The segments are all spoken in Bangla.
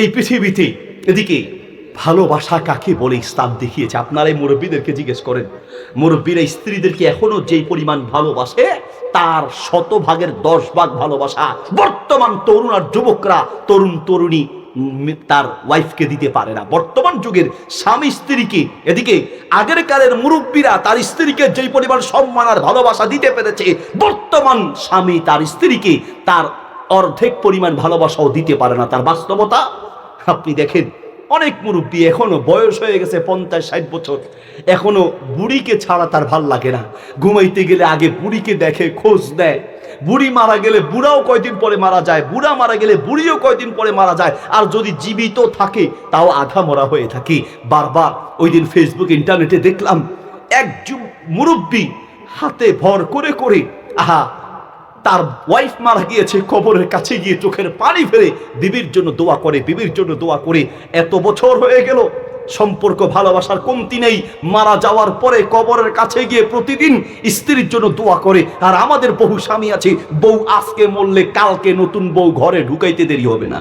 এই পৃথিবীতে এদিকে ভালোবাসা কাকে বলে ইসলাম দেখিয়েছে? আপনারা এই মুরব্বীদেরকে জিজ্ঞেস করেন। মুরব্বীরা স্ত্রীদেরকে এখনও যেই পরিমাণ ভালোবাসে, তার শতভাগের দশ ভাগ ভালোবাসা বর্তমান তরুণ আর যুবকরা, তরুণ তরুণী তার ওয়াইফকে দিতে পারে না। বর্তমান যুগের স্বামী স্ত্রীকে এদিকে আগের কালের মুরব্বীরা তার স্ত্রীকে যেই পরিমাণ সম্মান আর ভালোবাসা দিতে পেরেছে, বর্তমান স্বামী তার স্ত্রীকে তার অর্ধেক পরিমাণ ভালোবাসাও দিতে পারে না। তার বাস্তবতা আপনি দেখেন, অনেক মুরব্বী এখনও বয়স হয়ে গেছে পঞ্চাশ, ষাট বছর। এখনও বুড়িকে ছাড়া তার ভালো লাগে না। ঘুমাইতে গেলে আগে বুড়িকে দেখে, খোঁজ দেয় বুড়ি মারা গেলে বুড়াও কয়দিন পরে মারা যায়, বুড়া মারা গেলে বুড়িও কয়দিন পরে মারা যায়। আর যদি জীবিত থাকে, তাও আধা মরা হয়ে থাকে। বারবার ওই দিন ফেসবুক ইন্টারনেটে দেখলাম এক মুরব্বী হাতে ভর করে করে, আহা তার ওয়াইফ মারা গিয়েছে, কবরের কাছে গিয়ে চোখের পানি ফেলে বিবির জন্য দোয়া করে, বিবির জন্য দোয়া করে। এত বছর হয়ে গেল, সম্পর্ক ভালোবাসার কমতি নেই। মারা যাওয়ার পরে কবরের কাছে গিয়ে প্রতিদিন স্ত্রীর জন্য দোয়া করে। আর আমাদের বহু স্বামী আছে, বউ আজকে মরলে কালকে নতুন বউ ঘরে ঢুকাইতে দেরি হবে না।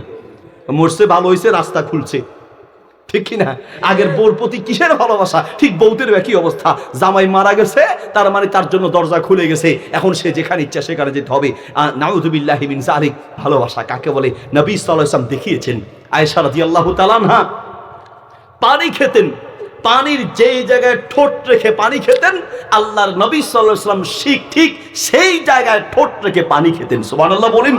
মরছে, ভালো হয়েছে রাস্তা খুলছে। ঠিক কিনা? আগের বউর প্রতি কিসের ভালোবাসা? ঠিক বউদের একই অবস্থা। জামাই মারা গেছে, তার মানে তার জন্য দরজা খুলে গেছে। এখন সে যেখানে ইচ্ছা সেখানে যেতে হবে। নাউজুবিল্লাহ মিন জালিক ভালোবাসা কাকে বলে? নবী ওয়াসাল্লাম দেখিয়েছেন। আয়েশা রাদিয়াল্লাহু তাআলা আনহা, পানি খেতেন। পানির যেই জায়গায় ঠোঁট রেখে পানি খেতেন, আল্লাহর নবী আলাইহি ওয়াসাল্লাম ঠিক সেই জায়গায় ঠোঁট রেখে পানি খেতেন। সুবহানাল্লাহ বলেন।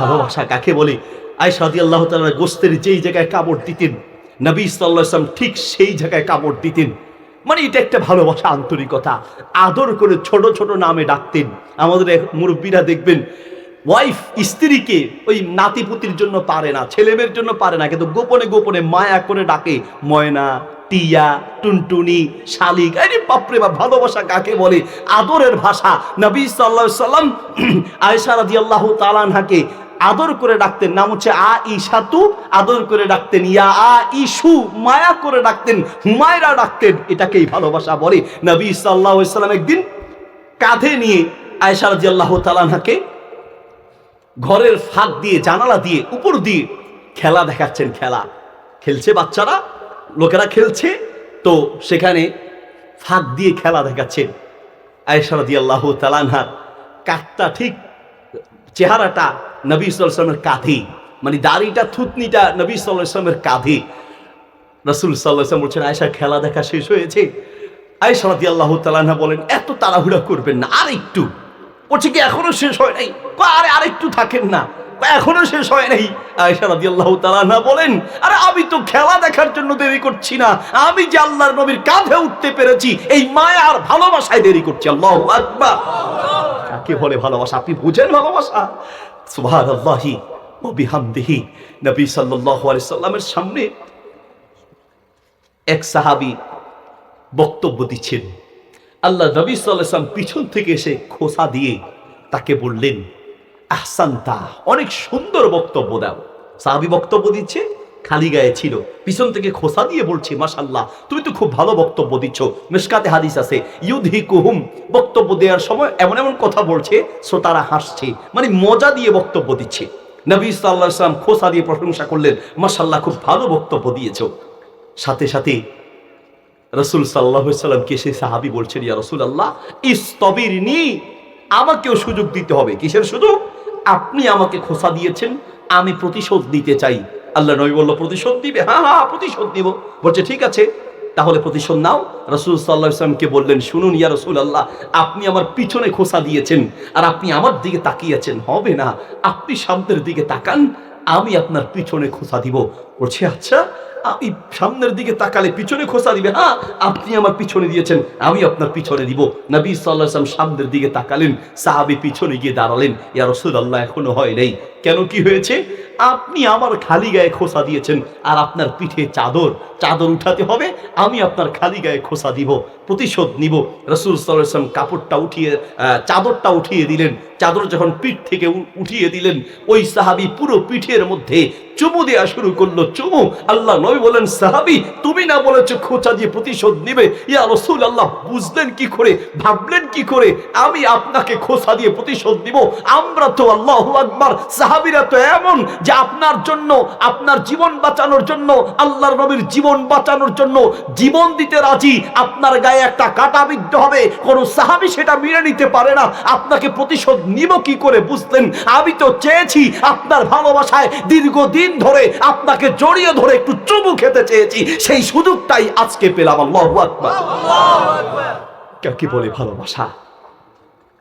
ভালোবাসা কাকে বলে? আয়েশা রাদিয়াল্লাহু তাআলা গোস্তের যেই জায়গায় কামড় দিতেন নবী আলাইহি ঠিক সেই জায়গায় কামড় দিতেন। মানে এটা একটা ভালোবাসা, আন্তরিকতা। আদর করে ছোট ছোট নামে ডাকতেন। আমাদের মুরব্বীরা দেখবেন ওয়াইফ স্ত্রীকে ওই নাতিপুতির জন্য পারে না ছেলেমেয়ের জন্য পারে না, কিন্তু গোপনে গোপনে মায়া করে ডাকে, ময়না, টিয়া, টুনটুনি, শালিক, আরে বাপরে বা ভালোবাসা কাকে বলে? আদরের ভাষা। নবী সাল্লাহ সাল্লাম আয়সা রাদিয়াল্লাহু তাআলাকে আদর করে ডাকতেন, নাম হচ্ছে আ ইসাতু আদর করে ডাকতেন, ইয়া আ ইসু মায়া করে ডাকতেন, হুমায়রা ডাকতেন। এটাকেই ভালোবাসা বলে নবী সাল্লাহ ইসলাম একদিন কাঁধে নিয়ে আয়সা রাদিয়াল্লাহু তাআলাকে ঘরের ফাঁক দিয়ে, জানালা দিয়ে, উপর দিয়ে খেলা দেখাচ্ছেন, খেলা। খেলছে বাচ্চারা, লোকেরা খেলছে, তো সেখানে ফাঁক দিয়ে খেলা দেখাচ্ছেন আয়েশা দিয়ে আল্লাহ তালানহার কাকটা ঠিক, চেহারাটা নবী সাল্লামের কাঁধে। মানে দাড়িটা, থুতনিটা নবী সাল্লামের কাঁধে। রসুল সাল্লাম বলছেন আয়েশা খেলা দেখা শেষ হয়েছে। রাদি আল্লাহ তালানহা বলেন, এত তাড়াহুড়া করবেন না, আর একটু। বলছে, কি এখনও শেষ হয় নাই? আরে আরেকটু থাকেন না। এখনও শেষ হয় নাই। আয়েশা রাদিয়াল্লাহু তাআলা না বলেন, আরে আমি তো খেলা দেখার জন্য দেরি করছি না। আমি যে আল্লাহর নবীর কাঁধে উঠতে পেরেছি, এই মায়া আর ভালোবাসায় দেরি করছি। আল্লাহু আকবার। কাকে বলে ভালোবাসা? আপনি বুঝেন ভালোবাসা? ওয়া বিহামদিহি। নবী সাল্লামের সামনে এক সাহাবি বক্তব্য দিচ্ছেন। আল্লাহ নবী সাল্লাম পিছন থেকে এসে খোসা দিয়ে তাকে বললেন, আহসান্তা, অনেক সুন্দর বক্তব্য দাও। সাহাবি বক্তব্য দিচ্ছে খালি গায়ে ছিল। পিছন থেকে খোসা দিয়ে বলছে মাশাল্লাহ তুমি তো খুব ভালো বক্তব্য দিচ্ছ। মেশকাতে হাদিস আছে ইউধি কুহুম বক্তব্য দেওয়ার সময় এমন এমন কথা বলছে, শ্রোতারা হাসছে মানে মজা দিয়ে বক্তব্য দিচ্ছে। নবী সাল্লাহ সাল্লাম খোসা দিয়ে প্রশংসা করলেন মাশাল্লাহ খুব ভালো বক্তব্য দিয়েছ। সাথে সাথে রসুল সাল্লাহ সাল্লামকে সে সাহাবি বলছেন, ইয়া রসুল আল্লাহ ইস্তবির নি আমাকেও সুযোগ দিতে হবে। কিসের সুযোগ? আপনি আমাকে খোসা দিয়েছেন, আমি প্রতিশোধ দিতে চাই। আল্লাহ নবী বলল, প্রতিশোধ দিবে হ্যাঁ হ্যাঁ প্রতিশোধ দিব বলছে, ঠিক আছে, তাহলে প্রতিশোধ নাও। রসুল সাল্লাহ ইসলামকে বললেন, শুনুন ইয়া রসুল আল্লাহ আপনি আমার পিছনে খোসা দিয়েছেন আর আপনি আমার দিকে তাকিয়েছেন। হবে না, আপনি সামনের দিকে তাকান, আমি আপনার পিছনে খোসা দিব। বলছে আচ্ছা আমি সামনের দিকে তাকালে পিছনে খোসা দিবে। হ্যাঁ আপনি আমার পিছনে দিয়েছেন, আমি আপনার পিছনে দিব। নবী সাল্লাহ সাল্লাম সামনের দিকে তাকালেন, সাহাবি পিছনে গিয়ে দাঁড়ালেন। ইয়া রসুল আল্লাহ এখনও হয় নাই। কেন, কি হয়েছে? আপনি আমার খালি গায়ে খোসা দিয়েছেন, আর আপনার পিঠে চাদর। চাদর উঠাতে হবে, আমি আপনার খালি গায়ে খোসা দিব, প্রতিশোধ নিব। রসুল সাল্লাম কাপড়টা উঠিয়ে চাদরটা উঠিয়ে দিলেন। চাদর যখন পিঠ থেকে উঠিয়ে দিলেন, ওই সাহাবি পুরো পিঠের মধ্যে চুমু দেওয়া শুরু করল। চুমু। আল্লাহ নবী বলেন, সাহাবি, তুমি না বলেছ খোঁচা দিয়ে প্রতিশোধ নিবে? ইয়া রসুল আল্লাহ বুঝলেন কি করে? ভাবলেন কি করে? আমি আপনাকে খোঁচা দিয়ে প্রতিশোধ দিব আমরা তো আল্লাহ আকবার। সাহাবিরা তো এমন যে আপনার জন্য, আপনার জীবন বাঁচানোর জন্য, আল্লাহর নবীর জীবন বাঁচানোর জন্য জীবন দিতে রাজি। আপনার গায়ে একটা কাটা বিদ্ধ হবে। কোন সাহাবি সেটা মেনে নিতে পারে না। আপনাকে প্রতিশোধ নিব কি করে? বুঝলেন? আমি তো চেয়েছি আপনার ভালোবাসায় দীর্ঘদিন ধরে আপনাকে জড়িয়ে ধরে একটু চুমু খেতে চেয়েছি, সেই সুযোগটাই আজকে পেলাম, আল্লাহ আকবার। কাকে বলে ভালোবাসা?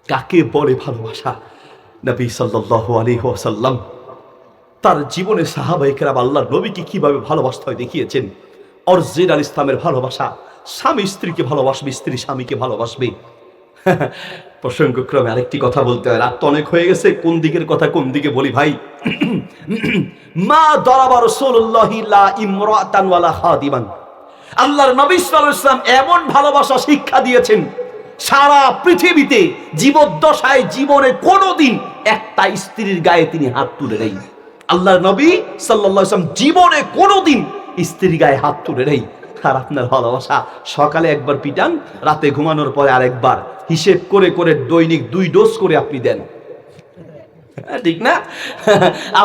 কাকে বলে ভালোবাসা? নবী সাল্লাল্লাহু আলাইহি ওয়াসাল্লাম, তার জীবনে সাহাবাইকেরাম আল্লাহর নবীকে কীভাবে ভালোবাসতে হয় দেখিয়েছেন? অরিজিনাল ইসলামের ভালোবাসা, স্বামী স্ত্রীকে ভালোবাসবে, স্ত্রী স্বামীকে ভালোবাসবে। প্রসঙ্গক্রমে আরেকটি কথা বলতে হয়। রাত তো অনেক হয়ে গেছে, কোন দিকের কথা কোন দিকে বলি ভাই? মা দরাবা রাসূলুল্লাহি লা ইমরাতান ওয়ালা আল্লাহর নবী এমন ভালোবাসা শিক্ষা দিয়েছেন, সারা পৃথিবীতে জীবদ্দশায় জীবনে কোনোদিন একটা স্ত্রীর গায়ে তিনি হাত তুলে নেই। আল্লাহর নবী ওয়াসাল্লাম জীবনে কোনোদিন স্ত্রীর গায়ে হাত তুলে নেই। আর আপনার ভালোবাসা। সকালে একবার পিটান রাতে ঘুমানোর পরে আরেকবার। হিসেব করে করে দৈনিক দুই ডোজ করে আপনি দেন। হ্যাঁ, ঠিক না?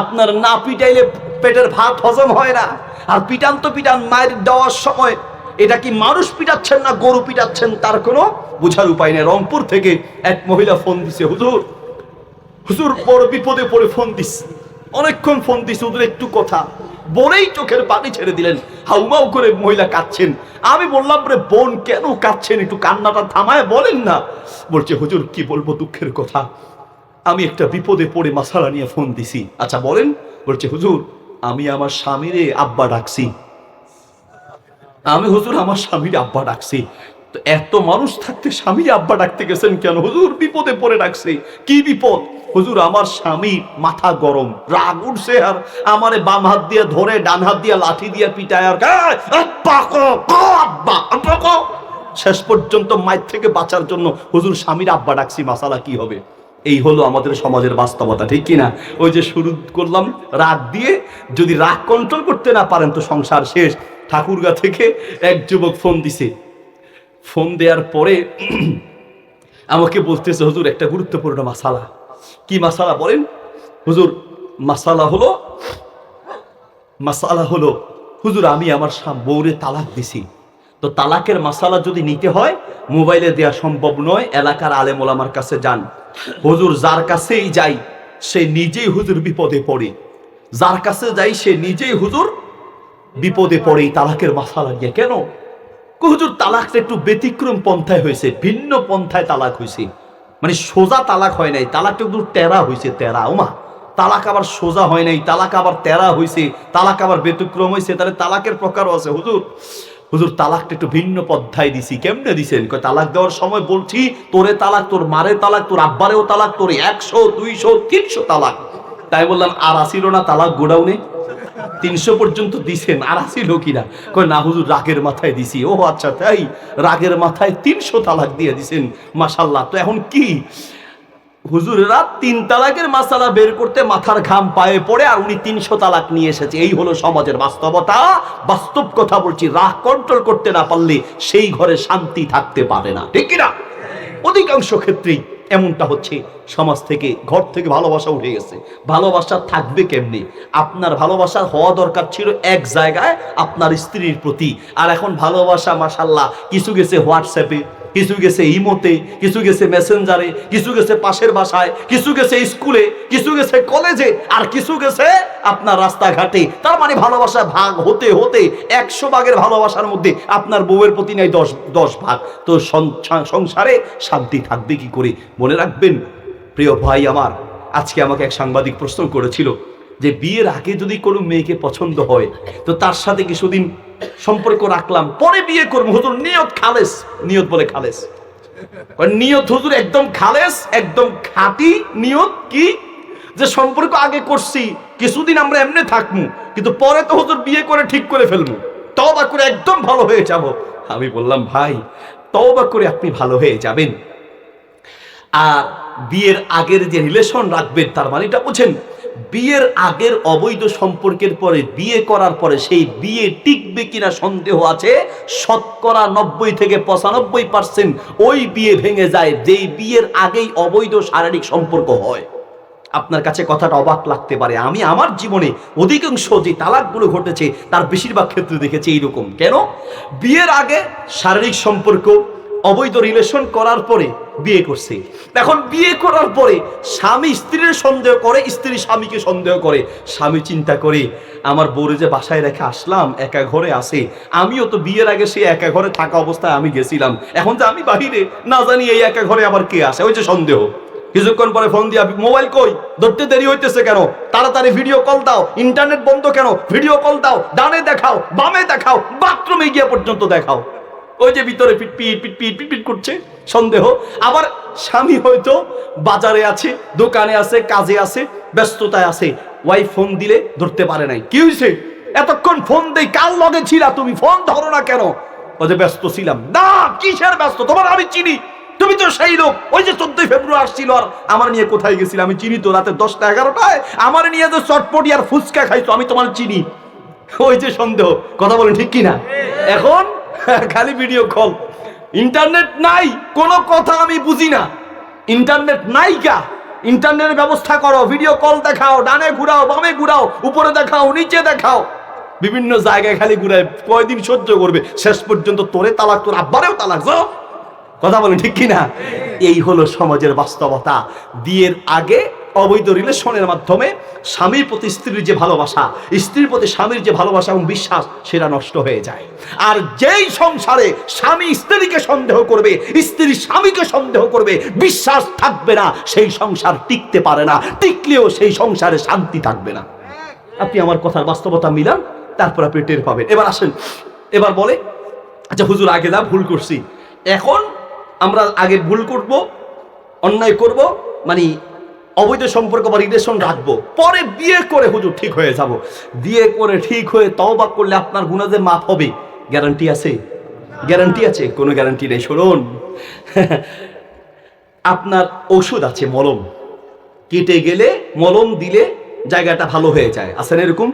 আপনার না পিটাইলে পেটের ভাত হজম হয় না। আর পিটান তো পিটান মায়ের দেওয়ার সময়। এটা কি মানুষ পিটাচ্ছেন না গরু পিটাচ্ছেন তার কোনো বোঝার উপায় নেই। রংপুর থেকে এক মহিলা ফোন দিছে হুজুর হুজুর বড় বিপদে পড়ে ফোন দিস অনেকক্ষণ ফোন দিস হুজুর একটু কথা। বলেই চোখের পানি ছেড়ে দিলেন। হাউমাউ করে মহিলা কাঁদছেন। আমি বললাম, রে বোন, কেন কাঁদছেন? একটু কান্নাটা থামায় বলেন না। বলছে, হুজুর, কি বলব দুঃখের কথা। আমি একটা বিপদে পড়ে মাসালা নিয়ে ফোন দিছি। আচ্ছা বলেন। বলছে, হুজুর, আমি আমার স্বামীরে আব্বা ডাকছি। আমি হুজুর, আমার স্বামীর আব্বা ডাকছি। তো এত মানুষ থাকতে স্বামী আব্বা ডাকতে গেছেন কেন? হুজুর বিপদে পড়ে ডাকছে। কি বিপদ? হুজুর, আমার স্বামী মাথা গরম। রাগ উঠছে আর আমারে বাম হাত দিয়ে ধরে, ডান হাত দিয়ে লাঠি দিয়ে পিটায় আর। শেষ পর্যন্ত মায়ের থেকে বাঁচার জন্য হুজুর স্বামীর আব্বা ডাকছি, মাসালা কি হবে? এই হলো আমাদের সমাজের বাস্তবতা, ঠিক কিনা? ওই যে শুরু করলাম রাগ দিয়ে, যদি রাগ কন্ট্রোল করতে না পারেন তো সংসার শেষ। ঠাকুরগা থেকে এক যুবক ফোন দিছে ফোন দেওয়ার পরে আমাকে বলতেছে, হুজুর, একটা গুরুত্বপূর্ণ মাসালা। কি মাসালা বলেন? হুজুর, মাসালা হলো মাসালা হলো, হুজুর, আমি আমার বউরে তালাক দিছি। তো তালাকের মাসালা যদি নিতে হয়, মোবাইলে দেয়া সম্ভব নয়, এলাকার আলেম ওলামার কাছে যান। হুজুর, যার কাছেই যাই, সে নিজেই হুজুর বিপদে পড়ে। যার কাছে যাই, সে নিজেই হুজুর বিপদে পড়ে তালাকের মাসালা নিয়ে। কেন? হুজুর, তালাকটা একটু ব্যতিক্রম পন্থায় হয়েছে, ভিন্ন পন্থায় তালাক হয়েছে। মানে সোজা তালাক হয় নাই, তালাকটা একটু টেরা হয়েছে, টেরা ওমা তালাক আবার সোজা হয় নাই, তালাক আবার তেরা হয়েছে, তালাক আবার ব্যতিক্রম হয়েছে, তাহলে তালাকের প্রকারও আছে, হুজুর। হুজুর, তালাকটা একটু ভিন্ন পদ্ধায় দিছি, কেমনে দিছেন? কয়, তালাক দেওয়ার সময় বলছি, তোরে তালাক, তোর মারে তালাক, তোর আব্বারেও তালাক, তোর একশো, দুইশো, তিনশো তালাক। তাই বললাম, আর আসিল না তালাক গোডাউনে? তিনশো পর্যন্ত দিছেন, আর আসিল কিনা? কয়, না, হুজুর, রাগের মাথায় দিছি। ও আচ্ছা তাই? রাগের মাথায় তিনশো তালাক দিয়ে দিছেন মাসাল্লাহ তো এখন কি? হুজুরেরা তিন তালাকের মাসালা বের করতে মাথার ঘাম পায়ে পড়ে, আর উনি তিনশো তালাক নিয়ে এসেছে। এই হলো সমাজের বাস্তবতা। বাস্তব কথা বলছি, রাগ কন্ট্রোল করতে না পারলে সেই ঘরে শান্তি থাকতে পারে না। ঠিক কিনা? অধিকাংশ ক্ষেত্রেই। এমনটা হচ্ছে। সমাজ থেকে, ঘর থেকে ভালোবাসা উঠে গেছে। ভালোবাসা থাকবে কেমনি? আপনার ভালোবাসা হওয়া দরকার ছিল এক জায়গায়, আপনার স্ত্রীর প্রতি। আর এখন ভালোবাসা মাসাল্লাহ কিছু গেছে হোয়াটসঅ্যাপে কিছু গেছে ইমোতে, কিছু গেছে মেসেঞ্জারে, কিছু গেছে পাশের বাসায়, কিছু গেছে স্কুলে, কিছু গেছে কলেজে, আর কিছু গেছে আপনার রাস্তাঘাটে। তার মানে ভালোবাসা ভাগ হতে হতে একশো ভাগের ভালোবাসার মধ্যে আপনার বউয়ের প্রতি নেই দশ দশ ভাগ। তো সংসারে শান্তি থাকবে কি করে? মনে রাখবেন, প্রিয় ভাই আমার, আজকে আমাকে এক সাংবাদিক প্রশ্ন করেছিল যে বিয়ের আগে যদি কোনো মেয়েকে পছন্দ হয়, তো তার সাথে কিছুদিন সম্পর্ক রাখলাম। পরে বিয়ে করব। হুজুর, নিয়ত খালেস। নিয়ত বলে খালেস। নিয়ত হুজুর একদম খালেস, একদম খাঁটি নিয়ত কি? যে সম্পর্ক আগে করছি, কিছুদিন আমরা এমনি থাকব কিন্তু পরে তো হুজুর বিয়ে করে ঠিক করে ফেলব তবা করে একদম ভালো হয়ে যাব। আমি বললাম, ভাই তবা করে আপনি ভালো হয়ে যাবেন। আর বিয়ের আগের যে রিলেশন রাখবেন, তার মানে এটা বুঝেন বিয়ের আগের অবৈধ সম্পর্কের পরে বিয়ে করার পরে সেই বিয়ে টিকবে কিনা সন্দেহ আছে? শতকরা নব্বই থেকে পঁচানব্বই পার্সেন্ট ওই বিয়ে ভেঙে যায়, যেই বিয়ের আগেই অবৈধ শারীরিক সম্পর্ক হয়। আপনার কাছে কথাটা অবাক লাগতে পারে। আমি আমার জীবনে অধিকাংশ যে তালাকগুলো ঘটেছে, তার বেশিরভাগ ক্ষেত্রে দেখেছি এইরকম। কেন? বিয়ের আগে শারীরিক সম্পর্ক অবৈধ রিলেশন করার পরে বিয়ে করছে। এখন বিয়ে করার পরে স্বামী স্ত্রীর সন্দেহ করে, স্ত্রী স্বামীকে সন্দেহ করে। স্বামী চিন্তা করে, আমার বউরে যে বাসায় রেখে আসলাম, একা ঘরে আসে আমিও তো বিয়ের আগে সে একা ঘরে থাকা অবস্থায় আমি গেছিলাম। এখন যে আমি বাহিরে, না জানি এই একা ঘরে আবার কে আসে ওই যে সন্দেহ। কিছুক্ষণ পরে ফোন দিয়া, মোবাইল কই? ধরতে দেরি হইতেছে কেন? তাড়াতাড়ি ভিডিও কল দাও। ইন্টারনেট বন্ধ কেন? ভিডিও কল দাও। ডানে দেখাও, বামে দেখাও। বাথরুমে গিয়ে পর্যন্ত দেখাও। ওই যে ভিতরে পিট পিট পিট পিট পিট পিট করছে সন্দেহ। আবার স্বামী হয়তো বাজারে আছে দোকানে আছে কাজে আছে ব্যস্ততায় আছে। ওয়াইফ ফোন দিলে ধরতে পারে নাই। কি হয়েছে এতক্ষণ ফোন দেই কার লগে ছিলা তুমি? ফোন ধরো না কেন? ও যে ব্যস্ত ছিলাম। না কিসের ব্যস্ত? তোমার আমি চিনি। তুমি তো সেই লোক। ওই যে চোদ্দই ফেব্রুয়ারি আসছিল আর আমার নিয়ে কোথায় গেছিল? আমি চিনি তো রাতে দশটা এগারোটায়। আমার নিয়ে যে চটপটি আর ফুচকা খাইছো আমি তোমার চিনি। ওই যে সন্দেহ। কথা বলেন ঠিক কিনা? এখন খালি ভিডিও কল ইন্টারনেট নাই, কোনো কথা আমি বুঝি না। ইন্টারনেট নাই কা ইন্টারনেটের ব্যবস্থা করো ভিডিও কল দেখাও, ডানে ঘুরাও, বামে ঘুরাও, উপরে দেখাও, নিচে দেখাও। বিভিন্ন জায়গায় খালি ঘুরায়, কয়দিন সহ্য করবে? শেষ পর্যন্ত তোরে তালাক, তোর আব্বারেও তালাক, যাও। কথা বলেন ঠিক কিনা? এই হলো সমাজের বাস্তবতা। বিয়ের আগে অবৈধ রিলেশনের মাধ্যমে স্বামীর প্রতি স্ত্রীর যে ভালোবাসা, স্ত্রীর প্রতি স্বামীর যে ভালোবাসা এবং বিশ্বাস, সেটা নষ্ট হয়ে যায়। আর যেই সংসারে স্বামী স্ত্রীকে সন্দেহ করবে, স্ত্রী স্বামীকে সন্দেহ করবে, বিশ্বাস থাকবে না, সেই সংসার টিকতে পারে না। টিকলেও সেই সংসারে শান্তি থাকবে না। আপনি আমার কথার বাস্তবতা মিলান, তারপর আপনি টের পাবেন। এবার আসেন, এবার বলে আচ্ছা হুজুর, আগে যা ভুল করছি। এখন আমরা আগে ভুল করব, অন্যায় করব মানে অবৈধ সম্পর্ক বা রিলেশন রাখব। পরে বিয়ে করে হুজুর ঠিক হয়ে যাব। বিয়ে করে ঠিক হয়ে তওবা করলে আপনার গুণা যে মাফ হবে। গ্যারান্টি আছে? গ্যারান্টি আছে? কোনো গ্যারান্টি নেই, শুনুন। আপনার ওষুধ আছে, মলম। কেটে গেলে, মলম দিলে জায়গাটা ভালো হয়ে যায়। আছে না এরকম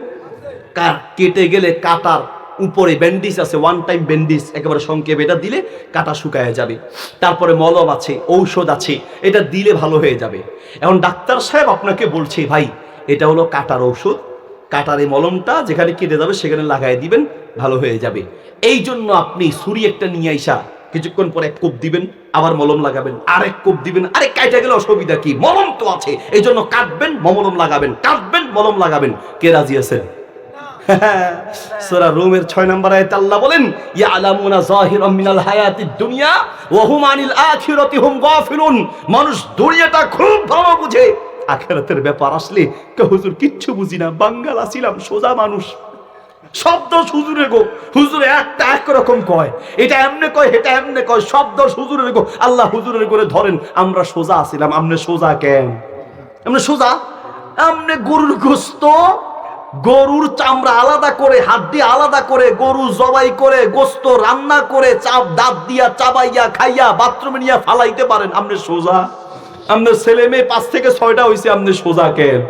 কেটে গেলে কাটার উপরে ব্যান্ডিজ আছে ওয়ান টাইম ব্যান্ডিজ, একেবারে সংক্ষেপ এটা দিলে কাটা শুকায় যাবে। তারপরে মলম আছে, ঔষধ আছে, এটা দিলে ভালো হয়ে যাবে। এখন ডাক্তার সাহেব আপনাকে বলছে, ভাই, এটা হলো কাটার ঔষধ, কাটার এই মলমটা যেখানে কেটে যাবে সেখানে লাগাই দিবেন, ভালো হয়ে যাবে। এই জন্য আপনি ছুরি একটা নিয়ে আইসা, কিছুক্ষণ পরে এক কোপ দিবেন, আবার মলম লাগাবেন, আরেক কোপ দিবেন, আরে কাইটা গেলে অসুবিধা কি? মলম তো আছে এই জন্য কাটবেন, মলম লাগাবেন, কাটবেন, মলম লাগাবেন। কে রাজি আছেন? সূরা রুমের 6 নম্বর আয়াতে আল্লাহ বলেন, ইয়ালামুনা যাহিরাম মিনাল হায়াতিদ দুনিয়া, ওয়া হুম আনিল আখিরাতি হুম গাফিলুন। মানুষ দুনিয়াটা খুব ভালো বুঝে। আখিরাতের ব্যাপার আসলে কে হুজুর কিচ্ছু বুঝি না, বাঙ্গাল আছিলাম, সোজা মানুষ। শব্দ হুজুরে গো, হুজুরে একটা একরকম কয়, এটা এমনে কয় এটা এমনে কয় শব্দ হুজুরের গো। আল্লাহ হুজুরের করে ধরেন, আমরা সোজা আছিলাম, আমনে সোজা কেন? আমনে সোজা? আমনে গরুর গোস্ত গরুর চামড়া আলাদা করে হাড্ডি আলাদা করে, গরু জবাই করে, গোস্ত রান্না করে, চাপ, দাঁত দিয়া চাবাইয়া, খাইয়া, বাথরুমে নিয়ে ফালাইতে পারেন। আপনি সোজা। আপনার ছেলে মেয়ে পাঁচ থেকে ছয়টা হয়েছে আপনি সোজা কেন?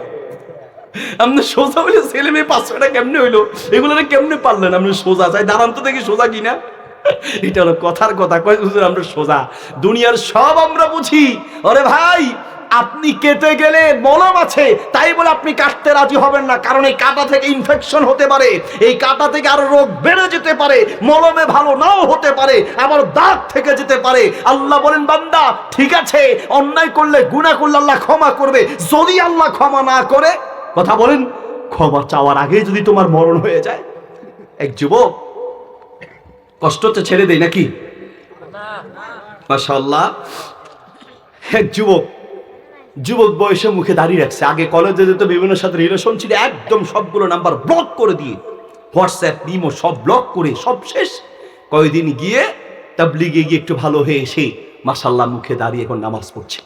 আপনি সোজা হইলে ছেলে মেয়ে পাঁচ ছয়টা কেমনে হইল? এগুলো কেমনে পারলেন? আপনি সোজা। চাই, দাঁড়ান তো দেখি সোজা কিনা? এটা হলো কথার কথা। কয় আমরা সোজা। দুনিয়ার সব আমরা বুঝি। আরে ভাই আপনি কেটে গেলে মলম আছে, তাই বলে আপনি কাটতে রাজি হবেন না, কারণ এই কাটা থেকে ইনফেকশন হতে পারে, এই কাটা থেকে আরও রোগ বেড়ে যেতে পারে, মলমে ভালো নাও হতে পারে, আবার দাগ থেকে যেতে পারে। আল্লাহ বলেন, বান্দা, ঠিক আছে, অন্যায় করলে গুনাহ করলে আল্লাহ ক্ষমা করবে, যদি আল্লাহ ক্ষমা না করে কথা বলেন, ক্ষমা চাওয়ার আগে যদি তোমার মরণ হয়ে যায়, এক যুবক, কষ্ট তো ছেড়ে দেয় নাকি? মাশাল্লাহ এক যুবক যুবক বয়সে মুখে দাঁড়িয়ে রাখছে। আগে কলেজে যেত, বিভিন্ন সাথে রিলেশন ছিল একদম সবগুলো নাম্বার ব্লক করে দিয়ে। হোয়াটসঅ্যাপ ইমো সব ব্লক করে, সব শেষ। কয়দিন গিয়ে তাবলিগে গিয়ে একটু ভালো হয়ে এসে মাসাল্লাহ মুখে দাঁড়িয়ে এখন নামাজ পড়ছে।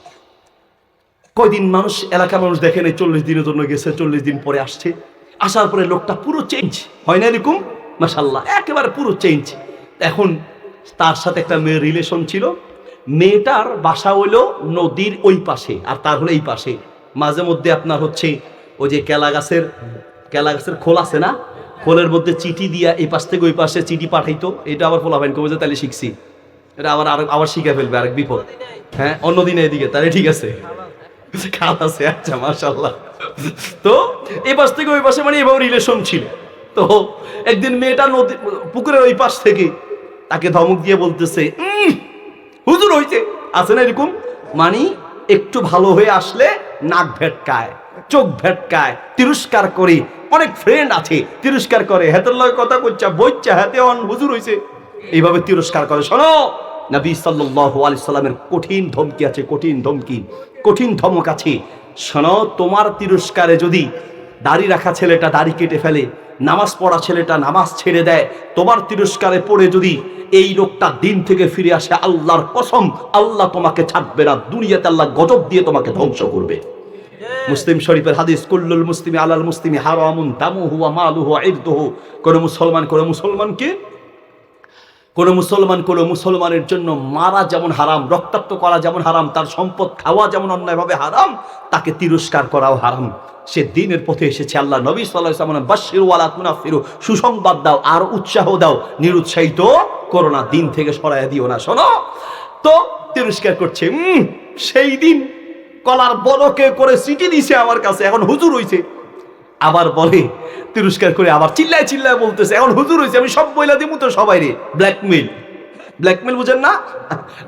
কয়দিন মানুষ, এলাকার মানুষ দেখেন এই চল্লিশ দিনের জন্য গেছে, চল্লিশ দিন পরে আসছে। আসার পরে লোকটা পুরো চেঞ্জ হয় না এরকম? মাসাল্লাহ একেবারে পুরো চেঞ্জ এখন তার সাথে একটা মেয়ের রিলেশন ছিল। মেয়েটার বাসা হইল নদীর ওই পাশে আর তার হলো এই পাশে। মাঝে মধ্যে আপনার হচ্ছে ওই যে কেলা গাছের কেলা গাছের খোল আছে না? খোলের মধ্যে চিঠি দিয়া এই পাশ থেকে ওই পাশে চিঠি পাঠাইতো। এটা আবার ফোলাফাইন কবে যে তাহলে শিখছি। এটা আবার আর আবার শিখে ফেলবে আরেক বিপদ। হ্যাঁ অন্যদিনে এদিকে তাহলে ঠিক আছে। খাল আছে আচ্ছা মাশাল্লাহ তো এই পাশ থেকে ওই পাশে মানে এভাবে রিলেশন ছিল। তো একদিন মেয়েটা নদী পুকুরের ওই পাশ থেকে তাকে ধমক দিয়ে বলতেছে "উম, হুজুর হইছে আছে না এরকম? মানি একটু ভালো হয়ে আসলে নাক ভেটকায়, চোখ ভেটকায়, তিরস্কার করে। অনেক ফ্রেন্ড আছে, তিরস্কার করে। হেতের লগে কথা কইছা বইচ্ছা, হাতে অন হুজুর হইছে। এইভাবে তিরস্কার করে। শোনো, নবী সাল্লাল্লাহু আলাইহি সাল্লামের কঠিন ধমকি আছে, কঠিন ধমকি, কঠিন ধমক আছে। শোনো, তোমার তিরস্কারে যদি দাড়ি রাখা ছেলেটা দাড়ি কেটে ফেলে, নামাজ পড়া ছেলেটা নামাজ ছেড়ে দেয়, তোমার তিরস্কারে পড়ে যদি এই লোকটা দিন থেকে ফিরে আসে আল্লাহর কসম, আল্লাহ তোমাকে ছাড়বে না, দুনিয়াতে আল্লাহ গজব দিয়ে তোমাকে ধ্বংস করবে। মুসলিম শরীফের হাদিস, কুল্লুল মুসলিমি আলাল মুসলিমি হারামুন দামুহু ওয়া মালুহু ওয়া ইরদুহু। কোন মুসলমান, কোন মুসলমানকে, কোন মুসলমান, কোন মুসলমানের জন্য মারা যেমন হারাম, রক্তাক্ত করা যেমন হারাম, তার সম্পদ খাওয়া যেমন অন্যায়ভাবে হারাম, তাকে তিরস্কার করাও হারাম। সে দিনের পথে এসেছে। আল্লাহ নবী সাল্লাহ বাশির ওয়ালা তুনাফিরু, সুসংবাদ দাও, আর উৎসাহ দাও, নিরুৎসাহিত করো না, দিন থেকে সরাইয়া দিও না। শোনো, তো তিরস্কার করছে সেই দিন কলার বলকে করে সিটি দিছে আমার কাছে, এখন হুজুর হইছে। আবার বলে, তিরস্কার করে আবার চিল্লায় চিল্লায় বলতেছে, এখন হুজুর হয়েছে আমি সব বইলা দিব তো সবাই রে ব্ল্যাকমেল ব্ল্যাকমেল বুঝেন না?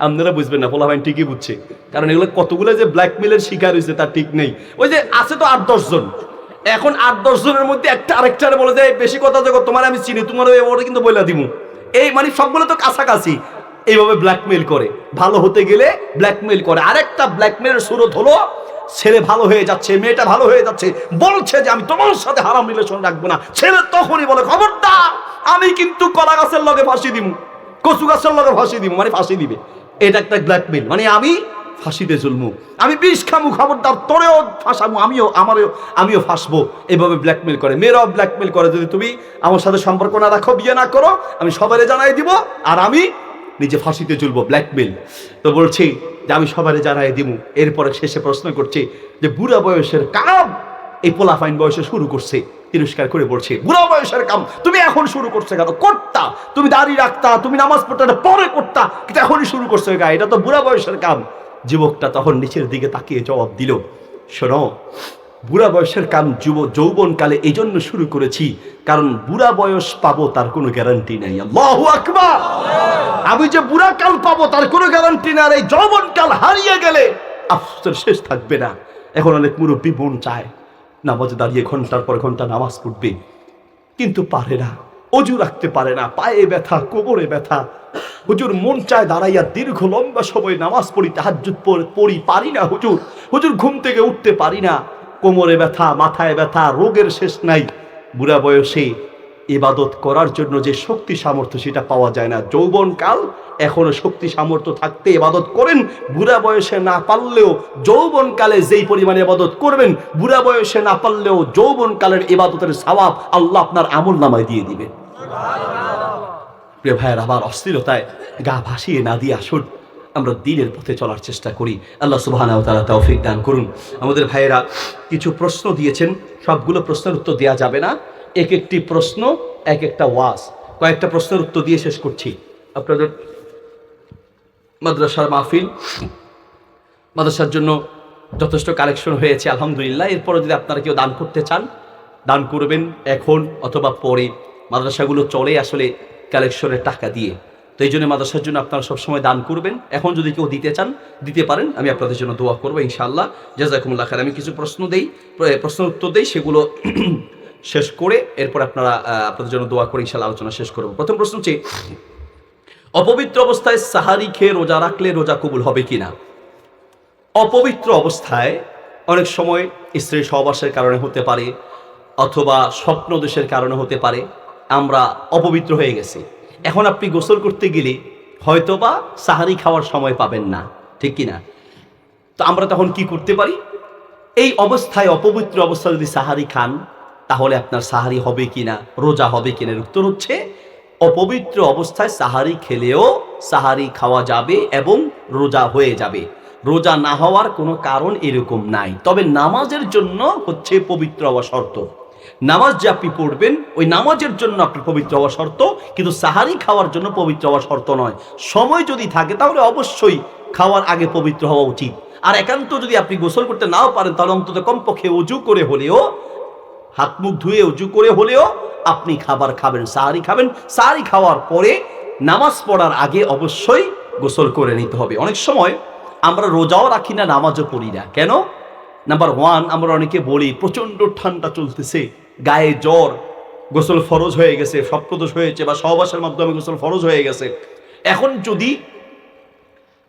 আপনারা বুঝবেন না পোলাভাইন ঠিকই বুঝছে। কারণ এগুলো কতগুলো যে ব্ল্যাকমেলের শিকার হয়েছে তার ঠিক নেই। ওই যে আছে তো আট দশ জন। এখন আট জনের মধ্যে একটা আরেকটারে বলে যায় বেশি কথা দেখো তোমার আমি চিনি, তোমার ওই ওটা কিন্তু বইলা দিব এই মানে সবগুলো তো কাছাকাছি। এইভাবে ব্ল্যাকমেল করে। ভালো হতে গেলে ব্ল্যাকমেল করে। আরেকটা ব্ল্যাকমেলের সুরত হলো, ছেলে ভালো হয়ে যাচ্ছে, মেয়েটা ভালো হয়ে যাচ্ছে, বলছে যে, আমি তোমার সাথে হারাম রিলেশন রাখব না। ছেলে তখনই বলে, খবরদার, আমি কিন্তু কলা গাছের লগে ফাঁসি দিব কচু লগে ফাঁসি দিব মানে ফাঁসি দিবে। এটা একটা ব্ল্যাকমেল মানে আমি ফাঁসিতে চলমু আমি বিষ খামু, খবরদার, তোরেও ফাঁসামু, আমিও, আমারও, আমিও ফাঁসবো। এভাবে ব্ল্যাকমেল করে। মেয়েরাও ব্ল্যাকমেল করে, যদি তুমি আমার সাথে সম্পর্ক না রাখো, বিয়ে না করো, আমি সবারে জানাই দিব, আর আমি নিজে ফাঁসিতে চলবো ব্ল্যাকমেল তো বলছি যে আমি সবারে জানাই দিব এরপরে শেষে প্রশ্ন করছি যে বুড়া বয়সের কাম এই পোলাফাইন বয়সে শুরু করছে, তিরস্কার করে বলছে, বুড়া বয়সের কাম, তুমি এখন শুরু করছে কেন? করতা, তুমি দাড়ি রাখতা, তুমি নামাজ পড়তে পরে করতা, কিন্তু এখনই শুরু করছে গা এটা তো বুড়া বয়সের কাম। যুবকটা তখন নিচের দিকে তাকিয়ে জবাব দিল, শোনো, বুড়া বয়সের কাম যুব, যৌবনকালে এই জন্য শুরু করেছি, কারণ বুড়া বয়স পাবো তার কোনো গ্যারান্টি নাই। আকবার! আমি যে বুড়া কাল পাবো তার কোনো গ্যারান্টি না আর এই যৌবন কাল হারিয়ে গেলে আফসোসের শেষ থাকবে না। এখন অনেক মুরব্বী বোন চায় নামাজে দাঁড়িয়ে ঘণ্টার পর ঘণ্টা নামাজ পড়বে। কিন্তু পারে না। অজু রাখতে পারে না। পায়ে ব্যথা, কোমরে ব্যথা। হুজুর মন চায় দাঁড়াইয়া দীর্ঘ লম্বা সময় নামাজ পড়ি, তাহাজ্জুদ পড়- পড়ি। পারি না হুজুর। হুজুর ঘুম থেকে উঠতে পারি না। কোমরে ব্যথা, মাথায় ব্যথা, রোগের শেষ নাই। বুড়া বয়সে ইবাদত করার জন্য যে শক্তি সামর্থ্য সেটা পাওয়া যায় না। যৌবনকাল এখনও শক্তি সামর্থ্য থাকতে ইবাদত করেন, বুড়া বয়সে না পারলেও যৌবনকালে যেই পরিমাণে ইবাদত করবেন, বুড়া বয়সে না পারলেও যৌবনকালের ইবাদতের সওয়াব আল্লাহ আপনার আমল নামায় দিয়ে দিবেন। প্রিয় ভাইয়ের আবার অস্থিরতায় গা ভাসিয়ে না দিয়ে আসুন। আমরা দিনের পথে চলার চেষ্টা করি। আল্লাহ ওয়া তাআলা তৌফিক দান করুন। আমাদের ভাইয়েরা কিছু প্রশ্ন দিয়েছেন। সবগুলো প্রশ্নের উত্তর দেওয়া যাবে না। এক একটি প্রশ্ন এক একটা ওয়াজ। কয়েকটা প্রশ্নের উত্তর দিয়ে শেষ করছি। আপনাদের মাদ্রাসার মাহফিল, মাদ্রাসার জন্য যথেষ্ট কালেকশন হয়েছে, আলহামদুলিল্লাহ। এরপরে যদি আপনারা কেউ দান করতে চান, দান করবেন এখন অথবা পরে। মাদ্রাসাগুলো চলে আসলে কালেকশনের টাকা দিয়ে। তো এই জন্য মাদ্রাসার জন্য আপনারা সবসময় দান করবেন। এখন যদি কেউ দিতে চান, দিতে পারেন, আমি আপনাদের জন্য দোয়া করব ইনশাআল্লাহ। জাজাকুমুল্লাহ খার আমি কিছু প্রশ্ন দেই প্র- প্রশ্নের উত্তর দেই, সেগুলো শেষ করে এরপর আপনারা আপনাদের জন্য দোয়া করে ইনশাআল্লাহ আলোচনা শেষ করব। প্রথম প্রশ্ন হচ্ছে, অপবিত্র অবস্থায় সাহারি খেয়ে রোজা রাখলে রোজা কবুল হবে কিনা? অপবিত্র অবস্থায় অনেক সময় স্ত্রীর সহবাসের কারণে হতে পারে অথবা স্বপ্ন দোষের কারণে হতে পারে। আমরা অপবিত্র হয়ে গেছি। এখন আপনি গোসল করতে গেলে হয়তোবা সাহারি খাওয়ার সময় পাবেন না, ঠিক কিনা? তো আমরা তখন কি করতে পারি? এই অবস্থায় অপবিত্র অবস্থায় যদি সাহারি খান তাহলে আপনার সাহারি হবে কিনা, রোজা হবে কিনা এর উত্তর হচ্ছে, অপবিত্র অবস্থায় সাহারি খেলেও সাহারি খাওয়া যাবে এবং রোজা হয়ে যাবে। রোজা না হওয়ার কোনো কারণ এরকম নাই। তবে নামাজের জন্য হচ্ছে পবিত্র হওয়া শর্ত। নামাজ যে আপনি পড়বেন, ওই নামাজের জন্য আপনি পবিত্র হওয়া শর্ত, কিন্তু সাহারি খাওয়ার জন্য পবিত্র হওয়া শর্ত নয়। সময় যদি থাকে তাহলে অবশ্যই খাওয়ার আগে পবিত্র হওয়া উচিত। আর একান্ত যদি আপনি গোসল করতে নাও পারেন, তাহলে অন্তত কমপক্ষে উজু করে হলেও হাত মুখ ধুয়ে উজু করে হলেও আপনি খাবার খাবেন, সাহারি খাবেন। সাহারি খাওয়ার পরে নামাজ পড়ার আগে অবশ্যই গোসল করে নিতে হবে। অনেক সময় আমরা রোজাও রাখি না, নামাজও পড়ি না। কেন? নাম্বার ওয়ান আমরা অনেকে বলি, প্রচণ্ড ঠান্ডা চলতেছে, গায়ে জ্বর, গোসল ফরজ হয়ে গেছে সপ্তদোষ হয়েছে বা সহবাসের মাধ্যমে গোসল ফরজ হয়ে গেছে। এখন যদি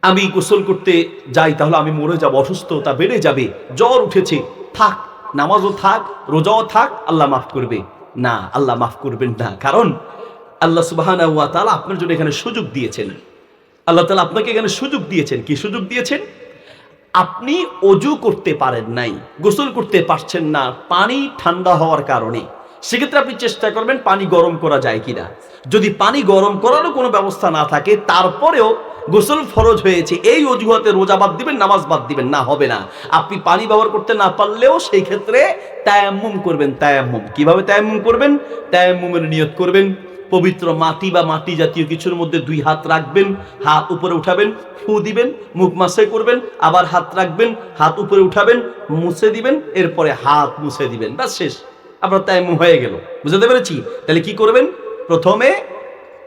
আমি গোসল করতে যাই, তাহলে আমি মরে যাব, অসুস্থতা বেড়ে যাবে, জ্বর উঠেছে, থাক নামাজও থাক, রোজাও থাক, আল্লাহ মাফ করবে। না, আল্লাহ মাফ করবেন না। কারণ আল্লাহ সুবাহ আপনার জন্য এখানে সুযোগ দিয়েছেন। আল্লাহ তালা আপনাকে এখানে সুযোগ দিয়েছেন। কি সুযোগ দিয়েছেন? আপনি অজু করতে পারেন নাই, গোসল করতে পারছেন না, পানি ঠান্ডা হওয়ার কারণে। সেক্ষেত্রে আপনি চেষ্টা করবেন পানি গরম করা যায় কিনা। যদি পানি গরম করারও কোনো ব্যবস্থা না থাকে, তারপরেও গোসল ফরজ হয়েছে, এই অজুহাতে রোজা বাদ দিবেন, নামাজ বাদ দিবেন, না হবে না। আপনি পানি ব্যবহার করতে না পারলেও সেই ক্ষেত্রে তায়াম্মুম করবেন, তায়াম্মুম। কীভাবে তায়াম্মুম করবেন? তায়াম্মুমের নিয়ত করবেন, পবিত্র মাটি বা মাটি জাতীয় কিছুর মধ্যে দুই হাত রাখবেন, হাত উপরে উঠাবেন, ফু দিবেন, মুখ মাসে করবেন, আবার হাত রাখবেন, হাত উপরে উঠাবেন, মুছে দিবেন, এরপরে হাত মুছে দিবেন। ব্যাস শেষ। আপনার তাইমুম হয়ে গেল। বুঝতে পেরেছি? তাহলে কি করবেন? প্রথমে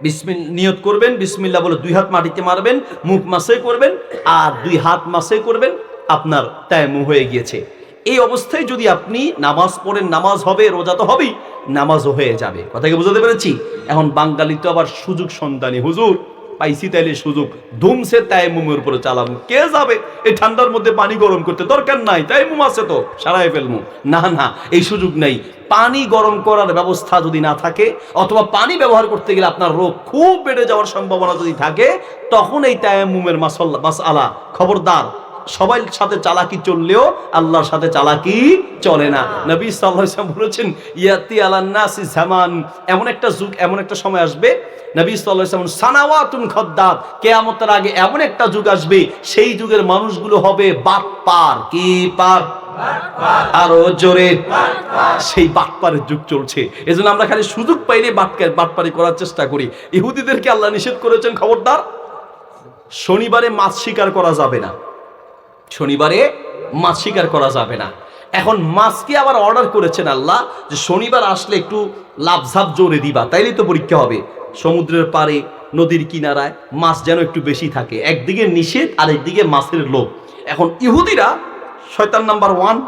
বিসমিল, নিয়ত করবেন বিসমিল্লা বলে দুই হাত মাটিতে মারবেন, মুখ মাসে করবেন, আর দুই হাত মাসে করবেন, আপনার তায়ামু হয়ে গিয়েছে। এই অবস্থায় যদি আপনি নামাজ পড়েন, নামাজ হবে, রোজা তো হবেই, নামাজও হয়ে যাবে। কথাকে বুঝতে পেরেছি? এখন বাঙালি তো আবার সুযোগ সন্তানী হুজুর। পাইছি তাইলে সুযোগ। ধুমসে তাইমুমের উপরে চালাম কে যাবে? এই ঠান্ডার মধ্যে পানি গরম করতে দরকার নাই। তাই মুম আছে তো, সারাই ফেলমু। না না, এই সুযোগ নেই। পানি গরম করার ব্যবস্থা যদি না থাকে, অথবা পানি ব্যবহার করতে গেলে আপনার রোগ খুব বেড়ে যাওয়ার সম্ভাবনা যদি থাকে, তখন এই তায়ামুমের মাসাল্লা মাসালা খবরদার সবাই সাথে চালাকি চললেও আল্লাহর সাথে চালাকি চলে না। নবী সাল্লাল্লাহু আলাইহি ওয়াসাল্লাম বলেছেন ইয়াতি আলান্নাসি জামান। এমন একটা যুগ এমন একটা সময় আসবে নবী সানাওয়াতুন খদ্দাত কিয়ামতের আগে এমন একটা যুগ আসবে সেই যুগের মানুষগুলো হবে বাটপার। কি পার? আরও জোরে। সেই বাটপারের যুগ চলছে। এজন্য আমরা খালি সুযোগ পাইলে বাটকার বাটপারি করার চেষ্টা করি। ইহুদিদেরকে আল্লাহ নিষেধ করেছেন খবরদার শনিবারে মাছ শিকার করা যাবে না। শনিবারে মাছ শিকার করা যাবে না। এখন মাছকে আবার অর্ডার করেছেন আল্লাহ যে শনিবার আসলে একটু লাভঝাপ জোরে দিবা তাইলে তো পরীক্ষা হবে। সমুদ্রের পারে নদীর কিনারায় মাছ যেন একটু বেশি থাকে। একদিকে নিষেধ আর একদিকে মাছের লোভ। এখন ইহুদিরা, শয়তান নাম্বার ওয়ান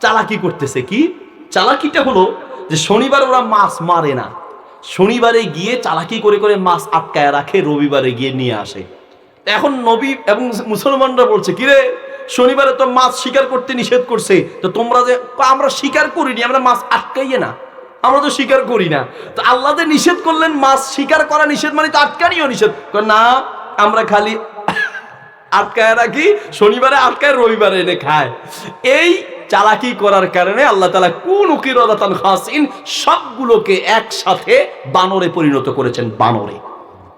চালাকি করতেছে কি? চালাকিটা হলো যে শনিবার ওরা মাছ মারে না। শনিবারে গিয়ে চালাকি করে করে মাছ আটকায় রাখে, রবিবারে গিয়ে নিয়ে আসে। এখন নবী এবং মুসলমানরা বলছে, কিরে, শনিবারে তো মাছ শিকার করতে নিষেধ করছে। তো তোমরা যে আমরা শিকার করিনি, আমরা মাছ আটকাইয়ে না। আমরা তো শিকার করি না। তো আল্লাহ যে নিষেধ করলেন, মাছ শিকার করা নিষেধ মানে তো আটকানিও নিষেধ। না, আমরা খালি আটকায় রাখি, শনিবারে আটকায়, রবিবারে এনে খায়। এই চালাকি করার কারণে আল্লাহ তালা কোন উকিরতান হাসিন সবগুলোকে একসাথে বানরে পরিণত করেছেন, বানরে।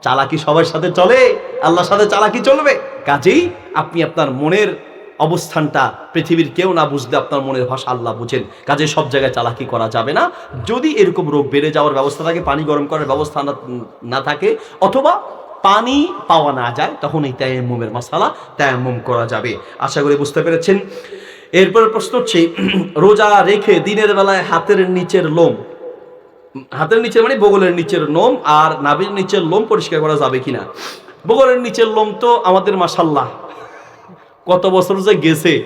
চালাকি সবার সাথে চলে, আল্লাহর সাথে চালাকি চলবে। কাজেই আপনি আপনার মনের অবস্থানটা পৃথিবীর কেউ না বুঝলে আপনার মনের ভাষা আল্লাহ বুঝেন। কাজে সব জায়গায় চালাকি করা যাবে না। যদি এরকম রোগ বেড়ে যাওয়ার ব্যবস্থা থাকে, পানি গরম করার ব্যবস্থা না না থাকে, অথবা পানি পাওয়া না যায়, তখন এই তায়াম্মুমের মশালা তায়াম্মুম করা যাবে। আশা করি বুঝতে পেরেছেন? এরপর প্রশ্ন হচ্ছে, রোজা রেখে দিনের বেলায় হাতের নিচের লোম হাতের নিচে মানে বগলের নিচের লোম আর নাভির নিচের লোম পরিষ্কার করা যাবে কিনা? বগলের নিচের লোম তো আমাদের মাসাল্লাহ কত বছর যে গেছে?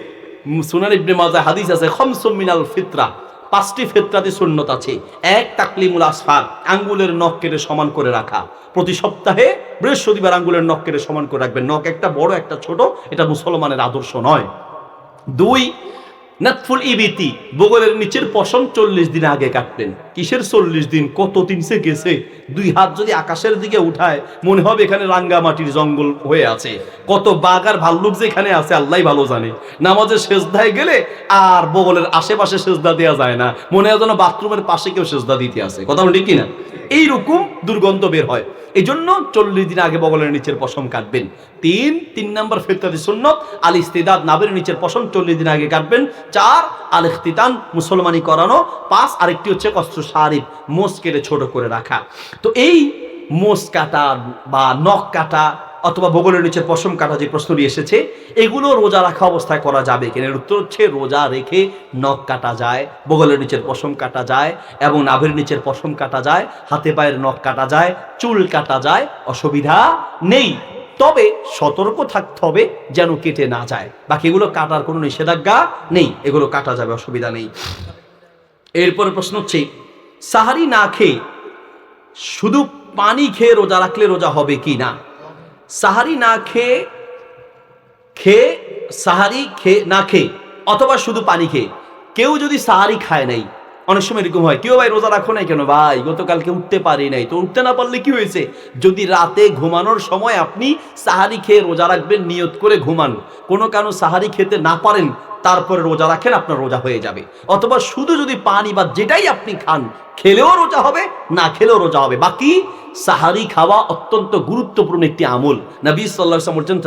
সুনান ইবনে মাজা হাদিস আছে খমসুম মিনাল ফিতরা। পাঁচটি ফিতরাতে সুন্নত আছে। এক, তাকলিমুল আসফার, আঙ্গুলের নখ কেটে সমান করে রাখা। প্রতি সপ্তাহে বৃহস্পতিবার আঙ্গুলের নখ কেটে সমান করে রাখবেন। নখ একটা বড়, একটা ছোট, এটা মুসলমানের আদর্শ নয়। দুই, নাতফুল ইবিতি বগলের নিচের পশম চল্লিশ দিন আগে কাটবেন। কিসের চল্লিশ দিন? কত দিন সে গেছে? দুই হাত যদি আকাশের দিকে উঠায়, মনে হবে এখানে রাঙ্গামাটির জঙ্গল হয়ে আছে। কত বাঘ আর ভাল্লুক যেখানে আছে, আল্লাহ ভালো জানে। নামাজের সেজদায় গেলে আর বগলের আশেপাশে সেজদা দেওয়া যায় না। মনে হয় যেন বাথরুমের পাশে কেউ সেজদা দিতে আছে। কথা বলি কিনা? এইরকম দুর্গন্ধ বের হয়। এই জন্য চল্লিশ দিন আগে বগলের নিচের পশম কাটবেন। তিন তিন নম্বর ফেরতাদি সুন্নত, আল ইস্তিদাদ নাবের নিচের পশম চল্লিশ দিন আগে কাটবেন। চার, আল ইখতিতান মুসলমানি করানো। পাঁচ, আরেকটি হচ্ছে কষ্ট শারিফ মোষ কেটে ছোট করে রাখা। তো এই মোষ কাটা বা নখ কাটা অথবা বগলের নিচের পশম কাটা যে প্রশ্নটি এসেছে, এগুলো রোজা রাখা অবস্থায় করা যাবে কিনা? এর উত্তর হচ্ছে রোজা রেখে নখ কাটা যায়, বগলের নিচের পশম কাটা যায় এবং নাভের নিচের পশম কাটা যায়, হাতে পায়ের নখ কাটা যায়, চুল কাটা যায়, অসুবিধা নেই। তবে সতর্ক থাকতে হবে যেন কেটে না যায়। বাকি এগুলো কাটার কোনো নিষেধাজ্ঞা নেই, এগুলো কাটা যাবে, অসুবিধা নেই। এরপরে প্রশ্ন হচ্ছে সাহারি না খেয়ে শুধু পানি খেয়ে রোজা রাখলে রোজা হবে কি না? সাহারি না খেয়ে খেয়ে, সাহারি খেয়ে না খেয়ে, অথবা শুধু পানি খেয়ে, কেউ যদি সাহারি খায় নাই অনেক সময় এরকম হয় কেউ ভাই রোজা রাখো নাই কেন? ভাই, গতকালকে উঠতে পারি নাই। তো উঠতে না পারলে কি হয়েছে? যদি রাতে ঘুমানোর সময় আপনি সাহারি খেয়ে রোজা রাখবেন, নিয়ত করে ঘুমান। কোনো কারণ সাহারি খেতে না পারেন, তারপরে রোজা রাখেন, আপনার রোজা হয়ে যাবে। অথবা শুধু যদি পানি বা যেটাই আপনি খান, খেলেও রোজা হবে, না খেলেও রোজা হবে। বাকি সাহারি খাওয়া অত্যন্ত গুরুত্বপূর্ণ একটি আমল। নবী ওয়াসাল্লাম বলছেন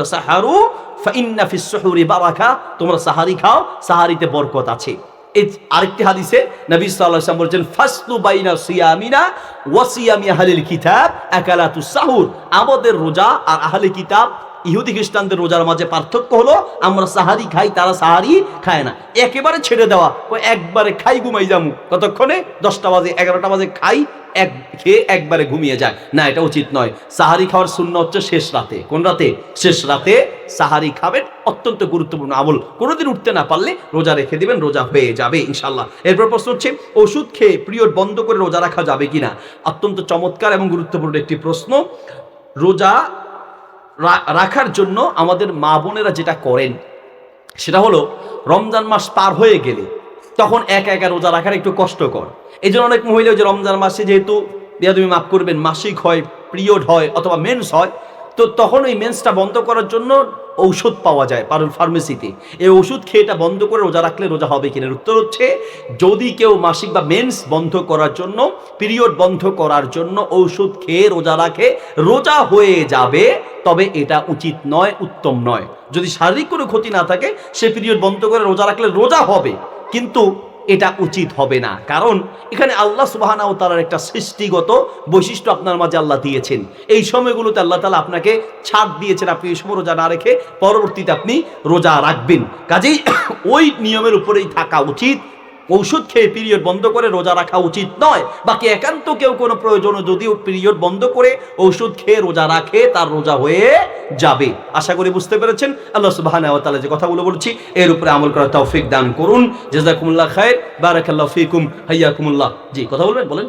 ফাইন্না ফিস তোমরা সাহারি খাও, সাহারিতে বরকত আছে। আরেকটি হাদিসে নবী সাল্লাল্লাহু ওয়াসাল্লাম বলছেন, ফাসলু বাইনা সিয়ামিনা ওয়াসিয়ামি আহলিল কিতাব আকালাতুস সাহুর। আমাদের রোজা আর আহলে কিতাব ইহুদি খ্রিস্টানদের রোজার মাঝে পার্থক্য হলো, আমরা সাহারি খাই, তারা সাহারি খায় না। একেবারে ছেড়ে দেওয়া একবারে খাই ঘুমাই যামু। কতক্ষণে? দশটা বাজে, এগারোটা বাজে, খাই, এক, খেয়ে একবারে ঘুমিয়ে যায় না, এটা উচিত নয়। সাহারি খাওয়ার শূন্য হচ্ছে শেষ রাতে। কোন রাতে? শেষ রাতে সাহারি খাবেন, অত্যন্ত গুরুত্বপূর্ণ আমল। কোনোদিন উঠতে না পারলে রোজা রেখে দিবেন, রোজা হয়ে যাবে ইনশাল্লাহ এরপর প্রশ্ন হচ্ছে, ওষুধ খেয়ে পিরিয়ড বন্ধ করে রোজা রাখা যাবে কিনা? অত্যন্ত চমৎকার এবং গুরুত্বপূর্ণ একটি প্রশ্ন। রোজা রাখার জন্য আমাদের মা বোনেরা যেটা করেন, সেটা হলো রমজান মাস পার হয়ে গেলে তখন একা একা রোজা রাখার একটু কষ্টকর। এই জন্য অনেক মহিলা যে রমজান মাসে যেহেতু, দিয়া তুমি মাফ করবেন, মাসিক হয়, পিরিয়ড হয় অথবা মেন্স হয়, তো তখন ওই মেন্সটা বন্ধ করার জন্য ঔষধ পাওয়া যায় পারুল ফার্মেসিতে। এই ওষুধ খেয়ে এটা বন্ধ করে রোজা রাখলে রোজা হবে কিনা? উত্তর হচ্ছে, যদি কেউ মাসিক বা মেন্স বন্ধ করার জন্য, পিরিয়ড বন্ধ করার জন্য ঔষধ খেয়ে রোজা রাখে, রোজা হয়ে যাবে, তবে এটা উচিত নয়, উত্তম নয়। যদি শারীরিক কোনো ক্ষতি না থাকে, সে পিরিয়ড বন্ধ করে রোজা রাখলে রোজা হবে। কিন্তু এটা উচিত হবে না। কারণ এখানে আল্লাহ সুবাহানা তালার একটা সৃষ্টিগত বৈশিষ্ট্য আপনার মাঝে আল্লাহ দিয়েছেন। এই সময়গুলোতে আল্লাহ তালা আপনাকে ছাড় দিয়েছেন, আপনি এই সময় রোজা না রেখে পরবর্তীতে আপনি রোজা রাখবেন। কাজেই ওই নিয়মের উপরেই থাকা উচিত। ঔষধ খেয়ে পিরিয়ড বন্ধ করে রোজা রাখা উচিত নয়। বাকি একান্ত কেউ কোনো প্রয়োজন যদিও পিরিয়ড বন্ধ করে ঔষধ খেয়ে রোজা রাখে, তার রোজা হয়ে যাবে। আশা করি বুঝতে পেরেছেন? আল্লাহ সুবাহ যে কথাগুলো বলছি, এর উপরে আমল করা তৌফিক দান করুন। জেজাকুমুল্লাহ খায়ের বারাকাল্লাহ ফিকুম, হাইয়াকুমুল্লাহ। জি, কথা বলবেন? বলেন।